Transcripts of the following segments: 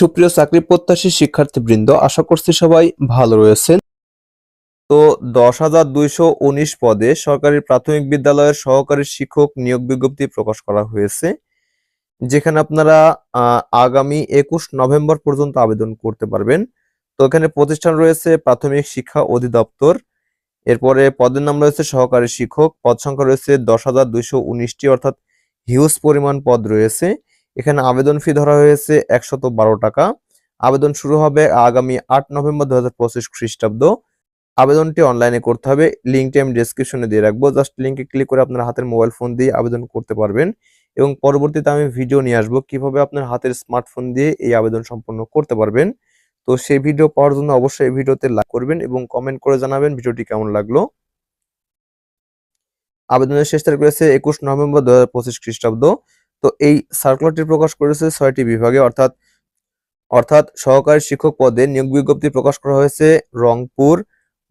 সুপ্রিয় চাকরি প্রত্যাশী শিক্ষার্থীবৃন্দ, আশা করছি সবাই ভালো রয়েছেন। তো দশ হাজার দুইশো উনিশ পদে সরকারি প্রাথমিক বিদ্যালয়ের সহকারী শিক্ষক নিয়োগ বিজ্ঞপ্তি প্রকাশ করা হয়েছে, যেখানে আপনারা আগামী একুশ নভেম্বর পর্যন্ত আবেদন করতে পারবেন। তো এখানে প্রতিষ্ঠান রয়েছে প্রাথমিক শিক্ষা অধিদপ্তর, এরপরে পদের নাম রয়েছে সহকারী শিক্ষক, পদ সংখ্যা রয়েছে দশ হাজার দুইশো উনিশটি, অর্থাৎ হিউজ পরিমাণ পদ রয়েছে। এখানে আবেদন ফি ধরা হয়েছে একশত বারো টাকা। আবেদন শুরু হবে আগামী আট নভেম্বর দু হাজার পঁচিশ খ্রিস্টাব্দ। আবেদনটি অনলাইনে করতে হবে। লিঙ্কটি আমি ডেসক্রিপশনে দিয়ে রাখব। জাস্ট লিঙ্কে ক্লিক করে আপনার হাতের মোবাইল ফোন দিয়ে আবেদন করতে পারবেন। এবং পরবর্তীতে আমি ভিডিও নিয়ে আসব কীভাবে আপনার হাতের স্মার্টফোন দিয়ে এই আবেদন সম্পন্ন করতে পারবেন। তো সেই ভিডিও পাওয়ার জন্য অবশ্যই এই ভিডিওতে লাইক করবেন এবং কমেন্ট করে জানাবেন ভিডিওটি কেমন লাগল। আবেদনের শেষ তারিখ রয়েছে একুশ নভেম্বর দু হাজার পঁচিশ খ্রিস্টাব্দ। তো এই সার্কুলারটি প্রকাশ করেছে ছয়টি বিভাগে, অর্থাৎ অর্থাৎ সহকারী শিক্ষক পদে নিয়োগ বিজ্ঞপ্তি প্রকাশ করা হয়েছে রংপুর,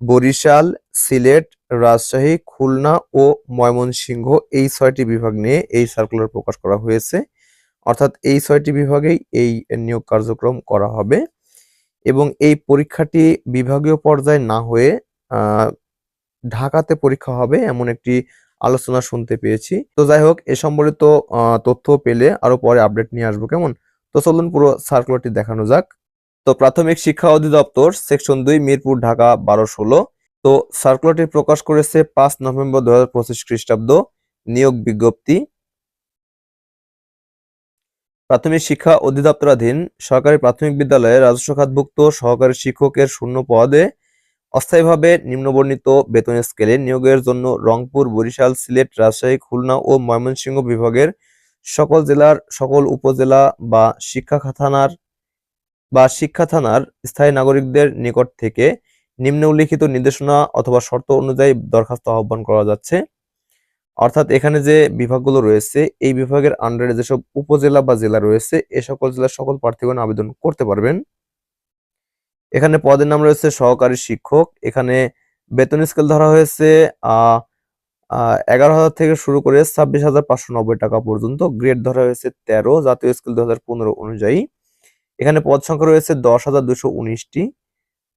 বরিশাল, সিলেট, রাজশাহী, খুলনা ও ময়মনসিংহ। এই ছয়টি বিভাগ নিয়ে এই সার্কুলার প্রকাশ করা হয়েছে। অর্থাৎ এই ছয়টি বিভাগেই এই নিয়োগ কার্যক্রম করা হবে। এবং এই পরীক্ষাটি বিভাগীয় পর্যায়ে না হয়ে ঢাকাতে পরীক্ষা হবে এমন একটি আলোচনা শুনতে পেয়েছি। তো যাই হোক এ সম্বলিত তথ্য পেলে আরও পরে আপডেট নিয়ে আসব, কেমন? তো চলুন পুরো সার্কুলারটি দেখানো যাক। তো প্রাথমিক শিক্ষা অধিদপ্তর সেকশন দুই, মিরপুর, ঢাকা, বারো, ষোলো। তো সার্কুলারটি প্রকাশ করেছে পাঁচ নভেম্বর দু হাজার পঁচিশ খ্রিস্টাব্দ, নিয়োগ বিজ্ঞপ্তি। প্রাথমিক শিক্ষা অধিদপ্তরাধীন সরকারি প্রাথমিক বিদ্যালয়ে রাজস্ব খাতভুক্ত সহকারী শিক্ষকের শূন্য পদে অস্থায়ীভাবে নিম্নবর্ণিত বেতন স্কেলে নিয়োগের জন্য রংপুর, বরিশাল, সিলেট, রাজশাহী, খুলনা ও ময়মনসিংহ বিভাগের সকল জেলার সকল উপজেলা বা শিক্ষা থানার বা শিক্ষা থানার স্থায়ী নাগরিকদের নিকট থেকে নিম্ন উল্লিখিত নির্দেশনা অথবা শর্ত অনুযায়ী দরখাস্ত আহ্বান করা যাচ্ছে। অর্থাৎ এখানে যে বিভাগগুলো রয়েছে, এই বিভাগের আন্ডারে যেসব উপজেলা বা জেলা রয়েছে, এ সকল জেলার সকল প্রার্থীগণ আবেদন করতে পারবেন। এখানে পদের নাম রয়েছে সহকারী শিক্ষক। এখানে বেতন স্কেল ধরা হয়েছে এগারো হাজার থেকে শুরু করে ছাব্বিশ হাজার পাঁচশো নব্বই টাকা পর্যন্ত। গ্রেড ধরা হয়েছে তেরো, জাতীয় স্কেল দু হাজার পনেরো অনুযায়ী। এখানে পদ সংখ্যা রয়েছে দশ হাজার দুশো উনিশটি।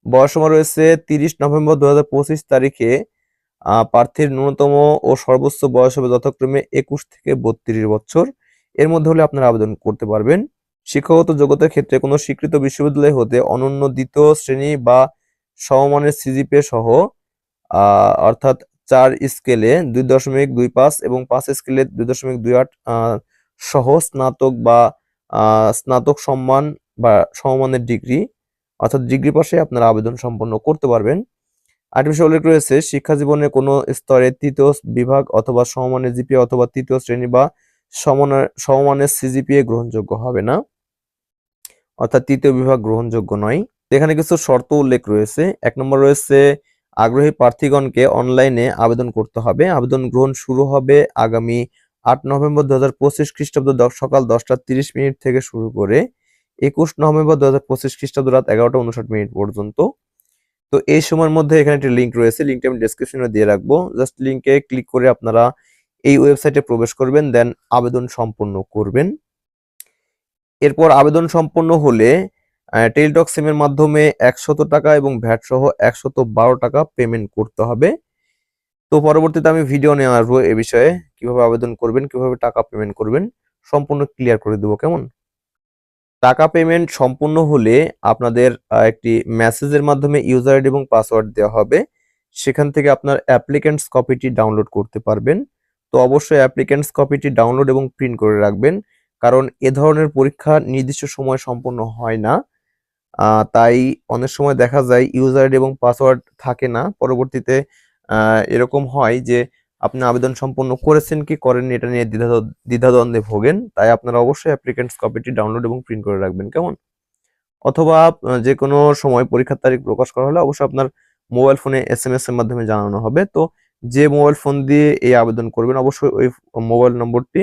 বয়সসীমা রয়েছে তিরিশ নভেম্বর দু হাজার পঁচিশ তারিখে প্রার্থীর ন্যূনতম ও সর্বোচ্চ বয়স হবে যথাক্রমে একুশ থেকে বত্রিশ বছর। এর মধ্যে হলে আপনারা আবেদন করতে পারবেন। শিক্ষাগত যোগ্যতার ক্ষেত্রে কোনো স্বীকৃত বিশ্ববিদ্যালয় হতে অনন্য দ্বিতীয় শ্রেণি বা সমমানের সিজিপিএ সহ অর্থাৎ চার স্কেলে দুই দশমিক দুই পাঁচ এবং পাঁচ স্কেলে দুই দশমিক দুই আট সহ স্নাতক বা স্নাতক সম্মান বা সমমানের ডিগ্রি, অর্থাৎ ডিগ্রি পাশে আপনারা আবেদন সম্পন্ন করতে পারবেন। বিষয় উল্লেখ রয়েছে, শিক্ষা জীবনের কোনো স্তরে তৃতীয় বিভাগ অথবা সমমানের জিপিএ অথবা তৃতীয় শ্রেণি বা সমমানের সিজিপিএ গ্রহণযোগ্য হবে না। অর্থাৎ তৃতীয় বিভাগ গ্রহণযোগ্য নয়। এখানে কিছু শর্ত উল্লেখ রয়েছে। এক নম্বর রয়েছে, আগ্রহী প্রার্থীগণকে অনলাইনে আবেদন করতে হবে। আবেদন গ্রহণ শুরু হবে আগামী আট নভেম্বর দু হাজার পঁচিশ খ্রিস্টাব্দ সকাল দশটা তিরিশ মিনিট থেকে শুরু করে একুশ নভেম্বর দু হাজার পঁচিশ খ্রিস্টাব্দ রাত এগারোটা উনষাট মিনিট পর্যন্ত। তো এই সময়ের মধ্যে এখানে একটি লিঙ্ক রয়েছে লিঙ্কটা আমি ডেসক্রিপশনে দিয়ে রাখব। জাস্ট লিঙ্কে ক্লিক করে আপনারা এই ওয়েবসাইটে প্রবেশ করবেন, দেন আবেদন সম্পন্ন করবেন। এরপর আবেদন সম্পন্ন হলে টেলিটক সিমের মাধ্যমে একশত টাকা এবং ভ্যাট সহ একশত বারো টাকা পেমেন্ট করতে হবে। তো পরবর্তীতে আমি ভিডিও নিয়ে আসব এ বিষয়ে, কীভাবে আবেদন করবেন, কীভাবে টাকা পেমেন্ট করবেন, সম্পূর্ণ ক্লিয়ার করে দেবো, কেমন? টাকা পেমেন্ট সম্পূর্ণ হলে আপনাদের একটি মেসেজের মাধ্যমে ইউজার আইডি এবং পাসওয়ার্ড দেওয়া হবে। সেখান থেকে আপনার অ্যাপ্লিকেন্টস কপিটি ডাউনলোড করতে পারবেন। তো অবশ্যই অ্যাপ্লিকেন্টস কপিটি ডাউনলোড এবং প্রিন্ট করে রাখবেন। কারণ এ ধরনের পরীক্ষা নির্দিষ্ট সময় সম্পন্ন হয় না। তাই অনেক সময় দেখা যায় ইউজার এবং পাসওয়ার্ড থাকে না। পরবর্তীতে এরকম হয় যে আপনি আবেদন সম্পন্ন করেছেন কি করেননি এটা নিয়ে দ্বিধা, দ্বিধাদ্বন্দ্বে ভোগেন। তাই আপনারা অবশ্যই অ্যাপ্লিকেন্টস কপিটি ডাউনলোড এবং প্রিন্ট করে রাখবেন। কেমন? অথবা যে কোনো সময় পরীক্ষার তারিখ প্রকাশ করা হলে অবশ্যই আপনার মোবাইল ফোনে এস এম এস এর মাধ্যমে জানানো হবে। তো, যে মোবাইল ফোন দিয়ে এই আবেদন করবেন, অবশ্যই ওই মোবাইল নম্বরটি